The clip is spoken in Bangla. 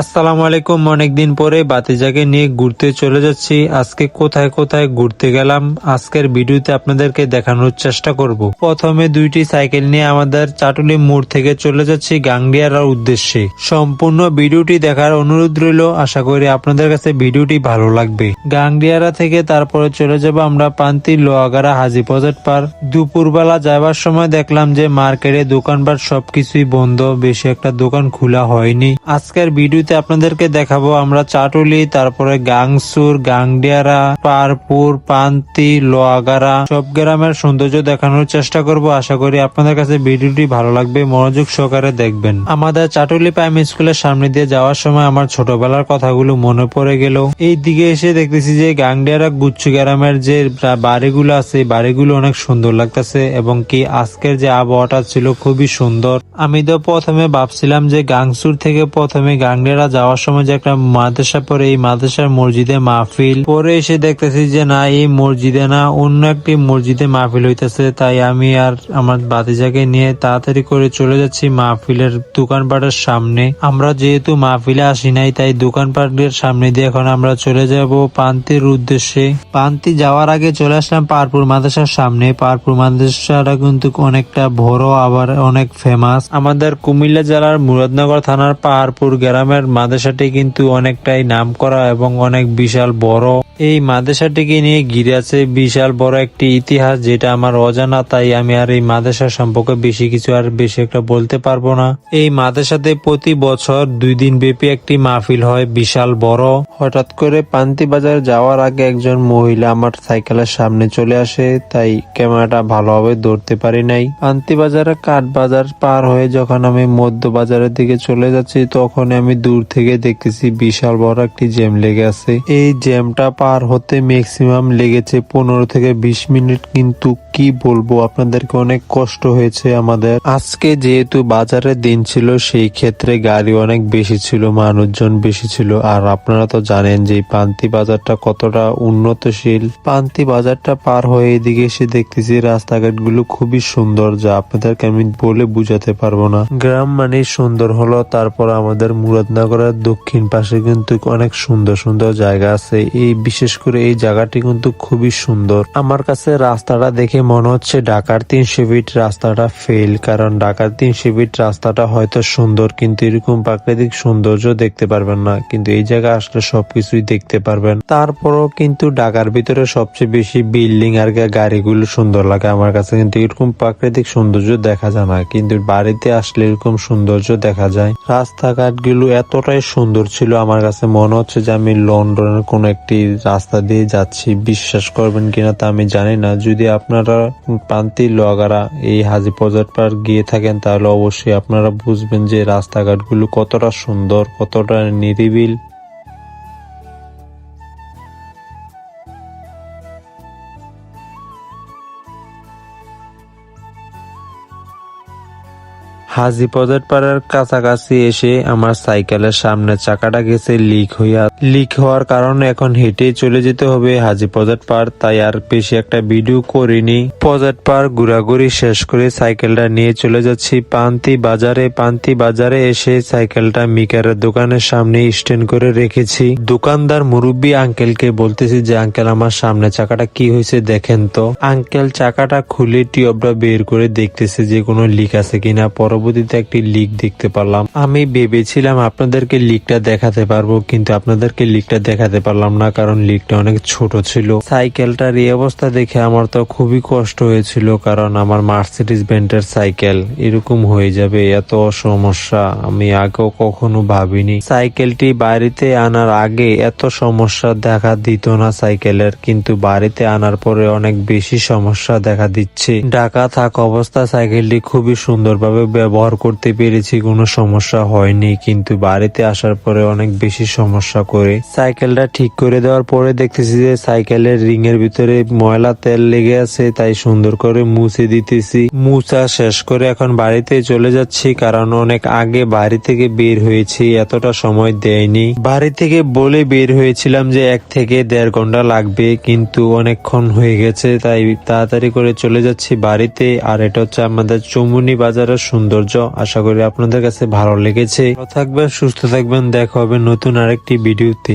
আসসালামু আলাইকুম। অনেকদিন পরে বাতিজাকে নিয়ে ঘুরতে চলে যাচ্ছি। আজকে কোথায় কোথায় ঘুরতে গেলাম, আজকের ভিডিওতে আপনাদেরকে দেখানোর চেষ্টা করব। প্রথমে দুইটি সাইকেল নিয়ে আমাদের চাটুলি মোড় থেকে চলে যাচ্ছি গাংডিয়ার উদ্দেশ্যে। সম্পূর্ণ ভিডিওটি দেখার অনুরোধ রইল। আশা করি আপনাদের কাছে ভিডিওটি ভালো লাগবে। গাংডিয়ারা থেকে তারপরে চলে যাব আমরা পান্তি লোয়াগাড়া হাজি প্রজেক্ট পার দুপুরবেলা যাবার সময় দেখলাম যে মার্কেটে দোকানপাট সবকিছুই বন্ধ, বেশি একটা দোকান খোলা হয়নি। আজকের ভিডিওতে আপনাদেরকে দেখাবো আমরা চাটুলি, তারপরে গাংসুর, গাংডিয়ারা, পারপুর, পান্তি লোয়াগাড়া সব গ্রামের সৌন্দর্য দেখানোর চেষ্টা করব। আশা করি আপনাদের কাছে ভিডিওটি ভালো লাগবে, মনোযোগ সহকারে দেখবেন। আমাদের চাটুলি প্রাইমারি স্কুলের সামনে দিয়ে যাওয়ার সময় আমার ছোটবেলার কথাগুলো মনে পড়ে গেল। এই দিকে এসে দেখতেছি যে গাংডিয়ারা গুচ্ছু গ্রামের যে বাড়িগুলো আছে, এই বাড়িগুলো অনেক সুন্দর লাগতেছে এবং কি আজকের যে আবহাওয়াটা ছিল খুবই সুন্দর। আমি তো প্রথমে ভাবছিলাম যে গাংসুর থেকে প্রথমে গাংডিয়ারা যাওয়ার সময় যে একটা মাদ্রাসা পরে এই মাদ্রাসার মসজিদে মাহফিল পরে এসে দেখতেছি যে না, এই মসজিদে না, অন্য একটি মসজিদে মাহফিল হইতেছে। তাই আমি আর আমার বাতিজাকে নিয়ে তাড়াতাড়ি করে চলে যাচ্ছি মাহফিলের দোকানপাটের সামনে। আমরা যেহেতু মাহফিলে আসি নাই, তাই দোকানপাটের সামনে দিয়ে এখন আমরা চলে যাব পান্তির উদ্দেশ্যে। পান্তি যাওয়ার আগে চলে আসলাম পারপুর মাদ্রাসার সামনে। পারপুর মাদ্রাসাটা কিন্তু অনেকটা বড়, আবার অনেক ফেমাস আমাদের কুমিল্লা জেলার মুরাদনগর থানার পাহাড়পুর গ্রামের মাদ্রাসাটি কিন্তু অনেকটাই নাম করা এবং অনেক বিশাল বড় এই মাদ্রাসাটিকে নিয়ে ঘিরে আছে বিশাল বড় একটি ইতিহাস যেটা আমার অজানা, তাই আমি আর এই মাদ্রাসা সম্পর্কে বেশি কিছু আর বেশি একটা বলতে পারব না। এই মাদ্রাসাতে প্রতি বছর দুই দিন ব্যাপী একটি মাহফিল হয়, বিশাল বড়। হঠাৎ করে পান্তি বাজার যাওয়ার আগে একজন মহিলা আমার সাইকেলের সামনে চলে আসে, তাই ক্যামেরাটা ভালোভাবে ধরতে পারি নাই। পান্তি বাজারে কাঠ বাজার পার হয়ে যখন আমি মধ্য বাজারের দিকে চলে যাচ্ছি তখন আমি দূর থেকে দেখতেছি বিশাল বড় একটি জ্যাম লেগে আছে। এই জ্যামটা পার হতে ম্যাক্সিমাম লেগেছে পনেরো থেকে বিশ মিনিট, কিন্তু কি বলব, আপনাদেরকে অনেক কষ্ট হয়েছে আমাদের। আজকে যেহেতু বাজারের দিন ছিল, সেই ক্ষেত্রে গাড়ি অনেক বেশি ছিল, মানুষজন বেশি ছিল। আর আপনারা তো জানেন যে পান্তি বাজারটা কতটা উন্নতশীল। পান্তি বাজারটা পার হয়ে এদিকে এসে দেখতেছি রাস্তাঘাটগুলো খুবই সুন্দর, যা আপনাদেরকে আমি বলে বুঝাতে পারব না। গ্রাম মানে সুন্দর হলো, তারপর আমাদের মুরাদনগরের দক্ষিণ পাশে কিন্তু অনেক সুন্দর সুন্দর জায়গা আছে। এই বিশেষ করে এই জায়গাটি কিন্তু খুবই সুন্দর। আমার কাছে রাস্তাটা দেখে মনে হচ্ছে ঢাকার তিনশো ফিট রাস্তাটা ফেল কারণ ঢাকার তিনশো ফিট রাস্তাটা হয়তো সুন্দর, কিন্তু এরকম প্রাকৃতিক সৌন্দর্য দেখতে পারবেন না। কিন্তু এই জায়গায় আসলে সবকিছুই দেখতে পারবেন। তারপরও কিন্তু ঢাকার ভিতরে সবচেয়ে বেশি বিল্ডিং আর গাড়িগুলো সুন্দর লাগে। আমার কাছে কিন্তু এরকম প্রাকৃতিক সৌন্দর্য দেখা যায় না, কিন্তু বাড়িতে আসলে এরকম সৌন্দর্য দেখা যায়। রাস্তাঘাটগুলো এতটাই সুন্দর ছিল, আমার কাছে মনে হচ্ছে যে আমি লন্ডনের কোন একটি রাস্তা দিয়ে যাচ্ছি। বিশ্বাস করবেন কিনা তা আমি জানি না। যদি আপনারা পান্তি লগারা এই হাজি প্রজেক্ট পার্ক গিয়ে থাকেন, তাহলে অবশ্যই আপনারা বুঝবেন যে রাস্তাঘাটগুলো কতটা সুন্দর, কতটা নিরিবিল। হাজি প্রজেক্ট পাড়ার কাছাকাছি এসে আমার সাইকেলের সামনে চাকাটা গেছে লিক হইয়া, লিক হওয়ার কারণে এখন হেঁটে চলে যেতে হবে হাজি প্রজেক্ট পার তাই আর বেশি একটা ভিডিও করিনি। প্রজেক্ট পার ঘোরাঘুরি শেষ করে সাইকেলটা নিয়ে চলে যাচ্ছি পান্তি বাজারে। পান্তি বাজারে এসে সাইকেলটা মিকারের দোকানের সামনে স্ট্যান্ড করে রেখেছি। দোকানদার মুরব্বী আঙ্কেলকে বলতেছি যে, আঙ্কেল, আমার সামনে চাকাটা কি হয়েছে দেখেন তো। আঙ্কেল চাকাটা খুলে টিউবটা বের করে দেখতেছে যে কোনো লিক আছে কিনা। পরবর্তীতে একটি লিক দেখতে পারলাম। আমি ভেবেছিলাম আপনাদেরকে লিকটা দেখাতে পারব, কিন্তু আপনাদেরকে লিকটা দেখাতে পারলাম না, কারণ লিকটা অনেক ছোট ছিল। সাইকেলটার এই অবস্থা দেখে আমার তো খুবই কষ্ট হয়েছিল, কারণ আমার মার্সিডিস ব্যান্ডের সাইকেল এরকম হয়ে যাবে, এত সমস্যা আমি আগেও কখনো ভাবিনি। সাইকেলটি বাড়িতে আনার আগে এত সমস্যা দেখা দিত না সাইকেলের, কিন্তু বাড়িতে আনার পরে অনেক বেশি সমস্যা দেখা দিচ্ছে। ঢাকা থাক অবস্থা সাইকেলটি খুবই সুন্দরভাবে ব্যবহার করতে পেরেছি, কোনো সমস্যা হয়নি। কিন্তু বাড়িতে আসার পরে অনেক বেশি সমস্যা করে। সাইকেলটা ঠিক করে দেওয়ার পরে দেখতেছি যে সাইকেলের রিং এর ভিতরে ময়লা তেল লেগে আছে, তাই সুন্দর করে মুছে দিতেছি। মুছা শেষ করে এখন বাড়িতে চলে যাচ্ছি, কারণ অনেক আগে বাড়ি থেকে বের হয়েছি, এতটা সময় দেয়নি। বাড়ি থেকে বলে বের হয়েছিলাম যে এক থেকে দেড় ঘণ্টা লাগবে, কিন্তু অনেকক্ষণ হয়ে গেছে, তাই তাড়াতাড়ি করে চলে যাচ্ছি বাড়িতে। আর এটা হচ্ছে আমাদের চমুনি বাজারের সুন্দর সৌন্দর্য আশা করি আপনাদের কাছে ভালো লেগেছে। থাকবেন, সুস্থ থাকবেন। দেখা হবে নতুন আরেকটি ভিডিওতে।